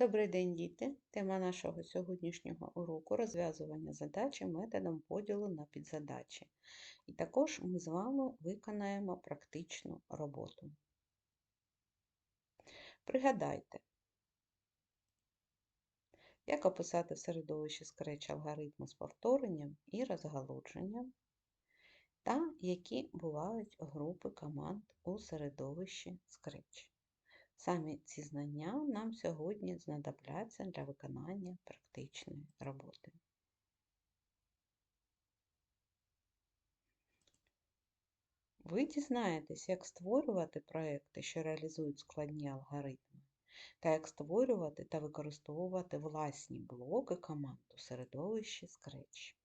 Добрий день, діти! Тема нашого сьогоднішнього уроку розв'язування задачі методом поділу на підзадачі. І також ми з вами виконаємо практичну роботу. Пригадайте, як описати в середовищі Scratch алгоритми з повторенням і розгалудженням, та які бувають групи команд у середовищі Scratch. Саме ці знання нам сьогодні знадобляться для виконання практичної роботи. Ви дізнаєтесь, як створювати проекти, що реалізують складні алгоритми, та як створювати та використовувати власні блоки команд у середовищі Scratch.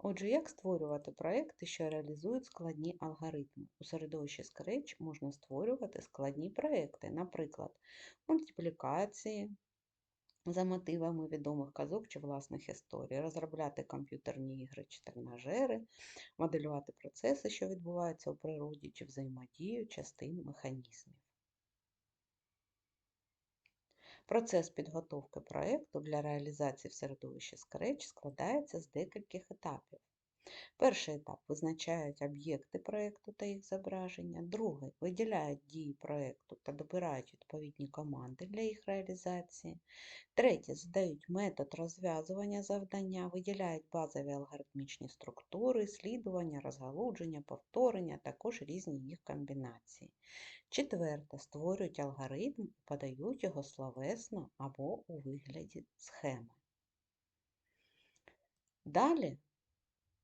Отже, як створювати проекти, що реалізують складні алгоритми? У середовищі Scratch можна створювати складні проекти, наприклад, мультиплікації за мотивами відомих казок чи власних історій, розробляти комп'ютерні ігри чи тренажери, моделювати процеси, що відбуваються у природі, чи взаємодію частин механізмів. Процес підготовки проєкту для реалізації в середовищі Scratch складається з декількох етапів. Перший етап визначають об'єкти проєкту та їх зображення. Другий виділяють дії проєкту та добирають відповідні команди для їх реалізації. Третє задають метод розв'язування завдання, виділяють базові алгоритмічні структури, слідування, розгалудження, повторення, також різні їх комбінації. Четверте, створюють алгоритм і подають його словесно або у вигляді схеми. Далі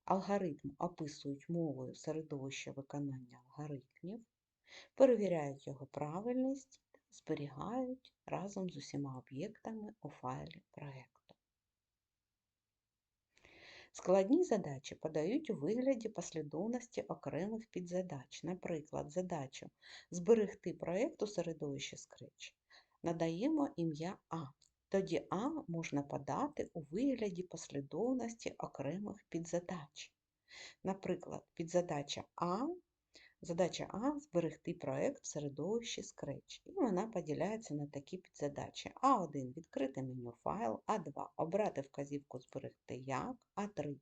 алгоритм описують мовою середовища виконання алгоритмів, перевіряють його правильність зберігають разом з усіма об'єктами у файлі проєкту. Складні задачі подають у вигляді послідовності окремих підзадач. Наприклад, задачу зберегти проєкт у середовищі Scratch надаємо ім'я А. Тоді А можна подати у вигляді послідовності окремих підзадач. Наприклад, підзадача А Задача А зберегти проєкт в середовищі Scratch. І вона поділяється на такі підзадачі. А1 відкрити меню файл, А2 обрати вказівку Зберегти як, А3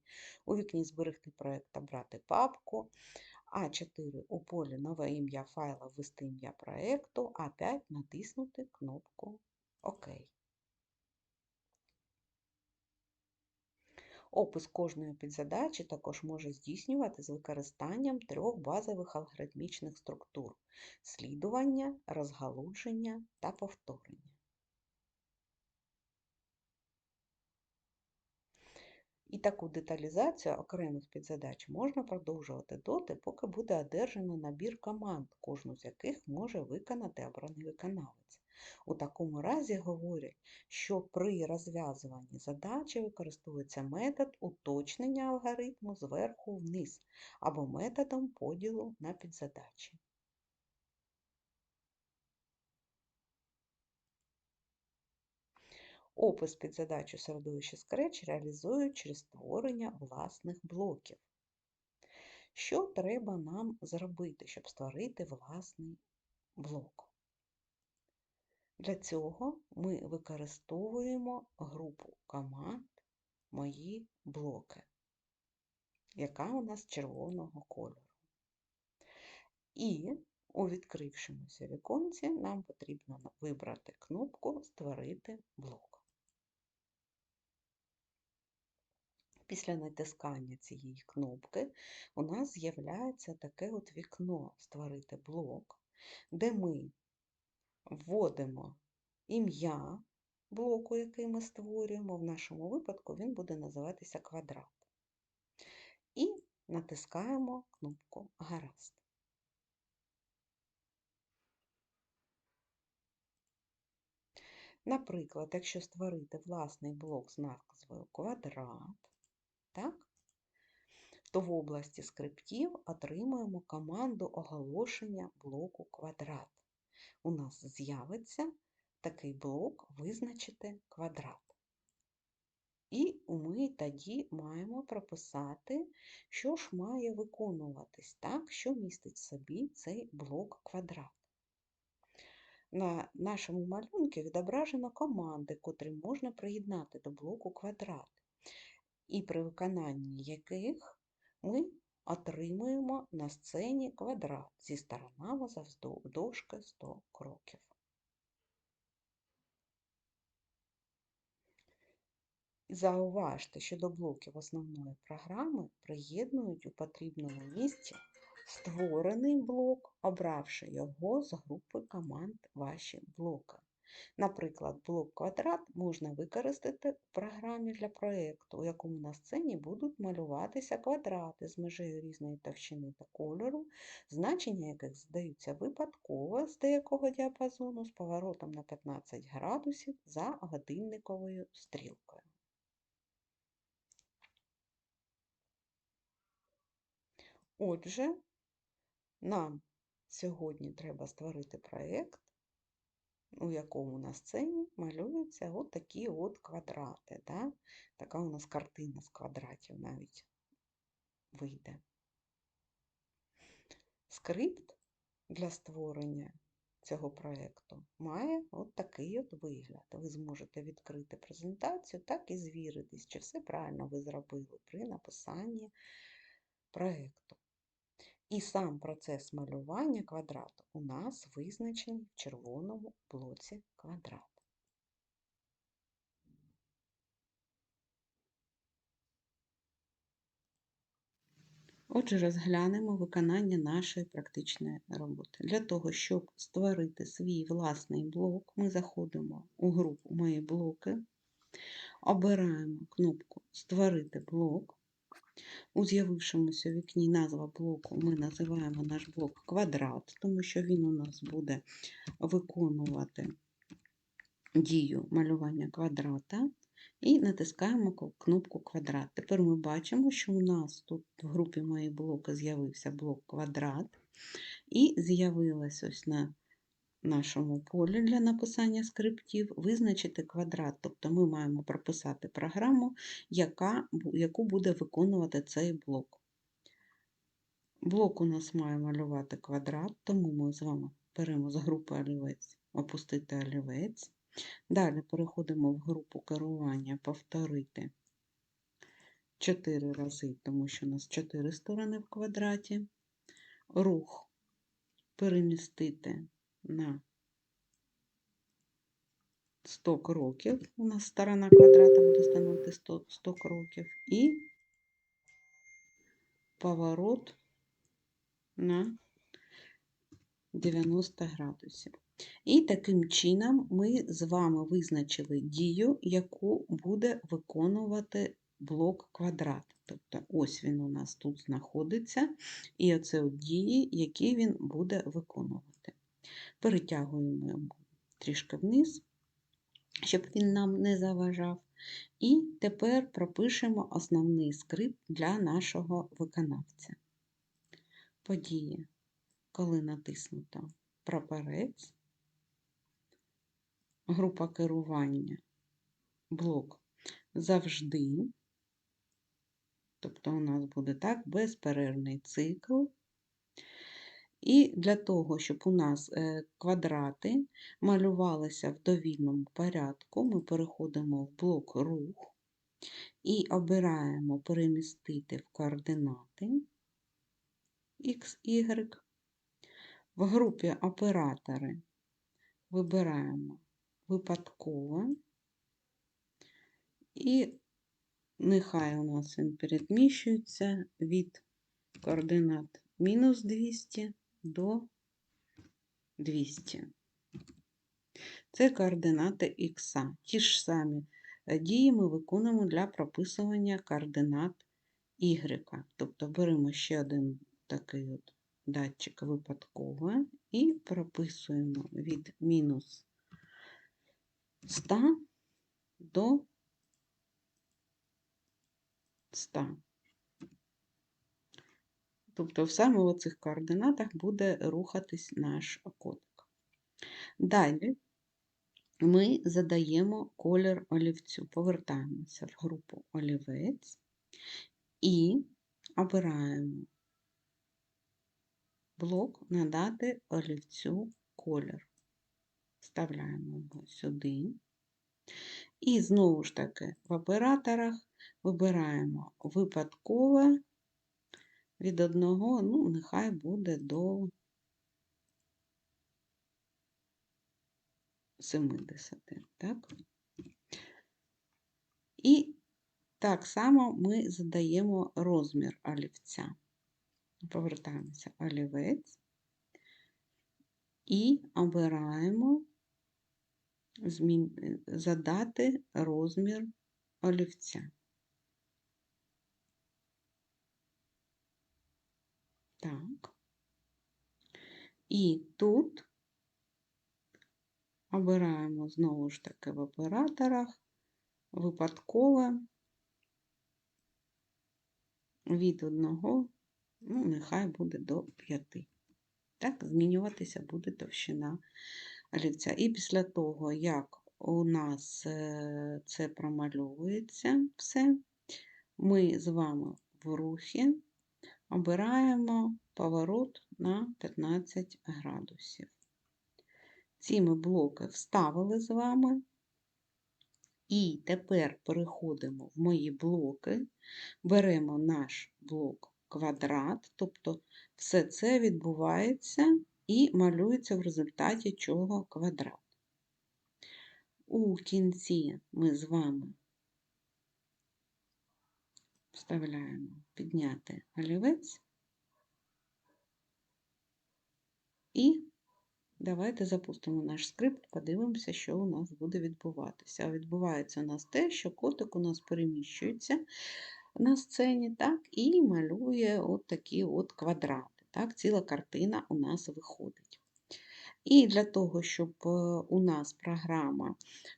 у вікні Зберегти проєкт обрати папку, А4 у полі Нове ім'я файла ввести ім'я проєкту, А5 натиснути кнопку ОК. Опис кожної підзадачі також може здійснювати з використанням трьох базових алгоритмічних структур слідування, розгалудження та повторення. І таку деталізацію окремих підзадач можна продовжувати доти, поки буде одержано набір команд, кожну з яких може виконати обраний виконавець. У такому разі говорять, що при розв'язуванні задачі використовується метод уточнення алгоритму зверху вниз або методом поділу на підзадачі. Опис підзадач у середовищі Scratch реалізують через створення власних блоків. Що треба нам зробити, щоб створити власний блок? Для цього ми використовуємо групу команд Мої блоки, яка у нас червоного кольору. І у відкрившомуся віконці нам потрібно вибрати кнопку Створити блок. Після натискання цієї кнопки у нас з'являється таке от вікно Створити блок, де ми вводимо ім'я блоку, який ми створюємо. В нашому випадку він буде називатися квадрат. І натискаємо кнопку Гаразд. Наприклад, якщо створити власний блок з назвою квадрат, так, то в області скриптів отримуємо команду оголошення блоку квадрат у нас з'явиться такий блок визначити квадрат. І ми тоді маємо прописати, що ж має виконуватись, так, що містить в собі цей блок квадрат. На нашому малюнку відображено команди, котрі можна приєднати до блоку квадрат, і при виконанні яких ми отримуємо на сцені квадрат зі сторонами завдовжки 100 кроків. Зауважте, що до блоків основної програми приєднують у потрібному місці створений блок, обравши його з групи команд ваші блоки. Наприклад, блок квадрат можна використати в програмі для проєкту, у якому на сцені будуть малюватися квадрати з межею різної товщини та кольору, значення яких здаються випадково з деякого діапазону з поворотом на 15 градусів за годинниковою стрілкою. Отже, нам сьогодні треба створити проєкт, у якому на сцені малюються от такі от квадрати. Да? Така у нас картина з квадратів навіть вийде. Скрипт для створення цього проєкту має от такий от вигляд. Ви зможете відкрити презентацію, так і звіритись, чи все правильно ви зробили при написанні проєкту. І сам процес малювання квадрату у нас визначений в червоному блоці квадрат. Отже, розглянемо виконання нашої практичної роботи. Для того, щоб створити свій власний блок, ми заходимо у групу Мої блоки, обираємо кнопку Створити блок. У з'явившомуся вікні назва блоку ми називаємо наш блок квадрат, тому що він у нас буде виконувати дію малювання квадрата. І натискаємо кнопку квадрат. Тепер ми бачимо, що у нас тут в групі мої блоки з'явився блок квадрат, і з'явилась ось на нашому полі для написання скриптів визначити квадрат. Тобто ми маємо прописати програму, яка, яку буде виконувати цей блок. Блок у нас має малювати квадрат, тому ми з вами беремо з групи олівець, опустити олівець. Далі переходимо в групу керування, повторити 4 рази, тому що у нас 4 сторони в квадраті. Рух перемістити на 100 кроків. У нас сторона квадрата буде становити 100, 100 кроків. І поворот на 90 градусів. І таким чином ми з вами визначили дію, яку буде виконувати блок квадрат. Тобто ось він у нас тут знаходиться, і оце от дії, які він буде виконувати. Перетягуємо його трішки вниз, щоб він нам не заважав. І тепер пропишемо основний скрипт для нашого виконавця. Події, коли натиснуто прапорець, група керування, блок завжди. Тобто у нас буде так безперервний цикл. І для того, щоб у нас е, квадрати малювалися в довільному порядку, ми переходимо в блок рух і обираємо перемістити в координати X, Y. В групі оператори вибираємо випадково, і нехай у нас він переміщується від координат мінус 200 до 200. Це координати х. Ті ж самі е, дії ми виконуємо для прописування координат y. Тобто беремо ще один такий от датчик випадковий і прописуємо від мінус 100 до 100. Тобто, саме в цих координатах буде рухатись наш кодик. Далі ми задаємо колір олівцю, повертаємося в групу олівець і обираємо блок надати олівцю колір. Вставляємо його сюди. І знову ж таки в операторах вибираємо випадкове від одного, ну, нехай буде до 70. Так? І так само ми задаємо розмір олівця. Повертаємося олівець і обираємо задати розмір олівця. Так. І тут обираємо знову ж таки в операторах випадкове від одного, ну, нехай буде до 5. Так, змінюватися буде товщина олівця. І після того, як у нас е, це промальовується все, ми з вами в рухі обираємо поворот на 15 градусів. Ці ми блоки вставили з вами. І тепер переходимо в мої блоки, беремо наш блок квадрат, тобто все це відбувається і малюється в результаті чого квадрат. У кінці ми з вами вставляємо підняти олівець і давайте запустимо наш скрипт, подивимося, що у нас буде відбуватися. А відбувається у нас те, що котик у нас переміщується на сцені, так, і малює от такі от квадрати. Так, Ціла картина у нас виходить. І для того, щоб е, у нас програма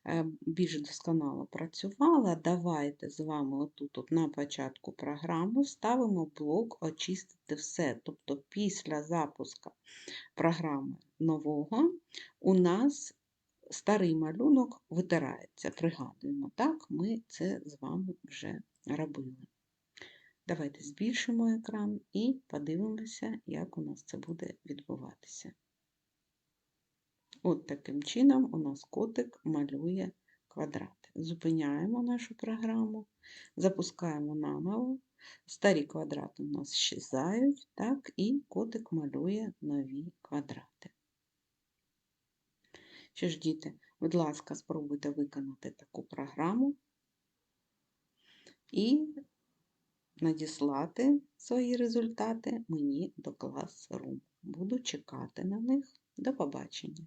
е, більш досконало працювала, давайте з вами отут от на початку програми ставимо блок Очистити все. Тобто після запуску програми нового у нас старий малюнок витирається. Пригадуємо, так, ми це з вами вже робили. Давайте збільшимо екран і подивимося, як у нас це буде відбуватися. От таким чином у нас котик малює квадрати. Зупиняємо нашу програму, запускаємо наново. Старі квадрати у нас щезають, так, і котик малює нові квадрати. Що ж, діти, будь ласка, спробуйте виконати таку програму і надіслати свої результати мені до клас-рум. Буду чекати на них. До побачення!